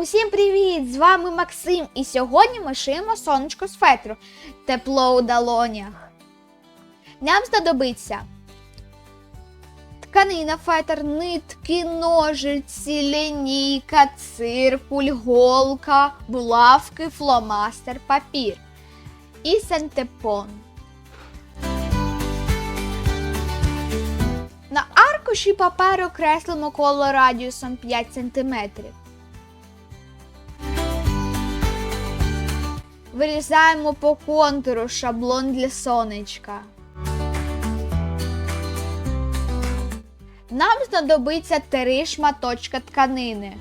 Усім привіт! З вами Максим, і сьогодні ми шиємо сонечко з фетру. Тепло у долонях. Нам знадобиться тканина фетр, нитки, ножиці, лінійка, циркуль, голка, булавки, фломастер, папір і сантепон. На аркуші паперу креслимо коло радіусом 5 см. Вирізаємо по контуру шаблон для сонечка. Нам знадобиться три шматочка тканини.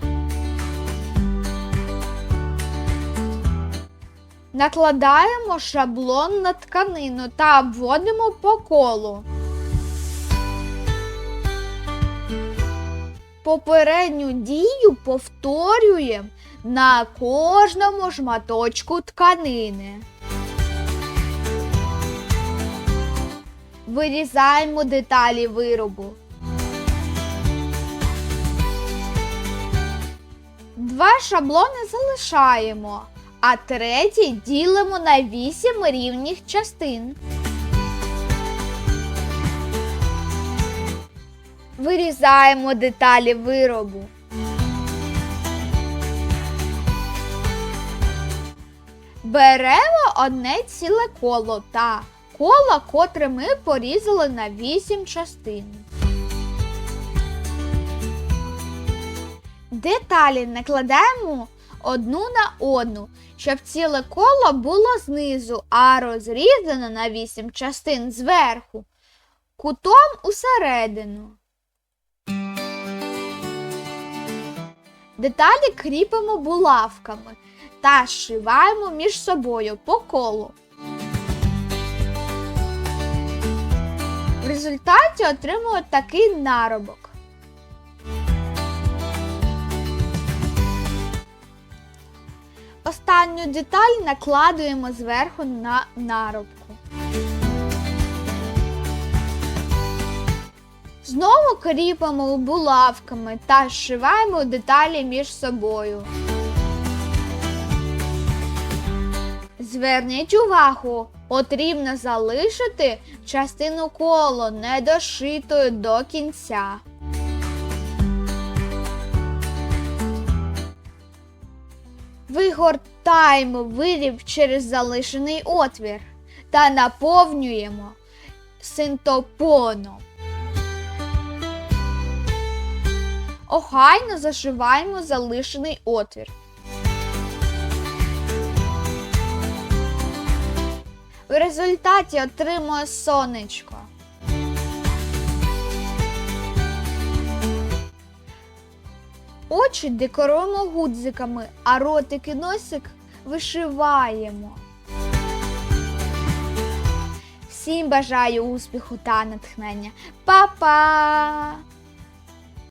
Накладаємо шаблон на тканину та обводимо по колу. Попередню дію повторюємо на кожному шматочку тканини. Вирізаємо деталі виробу. Два шаблони залишаємо, а третій ділимо на 8 рівних частин. Вирізаємо деталі виробу. Беремо одне ціле коло та коло, котре ми порізали на 8 частин. Деталі накладаємо одну на одну, щоб ціле коло було знизу, а розрізано на 8 частин зверху, кутом усередину. Деталі кріпимо булавками та зшиваємо між собою по колу. В результаті отримуємо такий наробок. Останню деталь накладуємо зверху на наробку. Знову кріпимо булавками та зшиваємо деталі між собою. Зверніть увагу, потрібно залишити частину коло недошитою до кінця. Вигортаємо виріб через залишений отвір та наповнюємо синтопоном. Охайно зашиваємо залишений отвір. В результаті отримує сонечко. Очі декоруємо гудзиками, а ротик і носик вишиваємо. Всім бажаю успіху та натхнення. Па-па!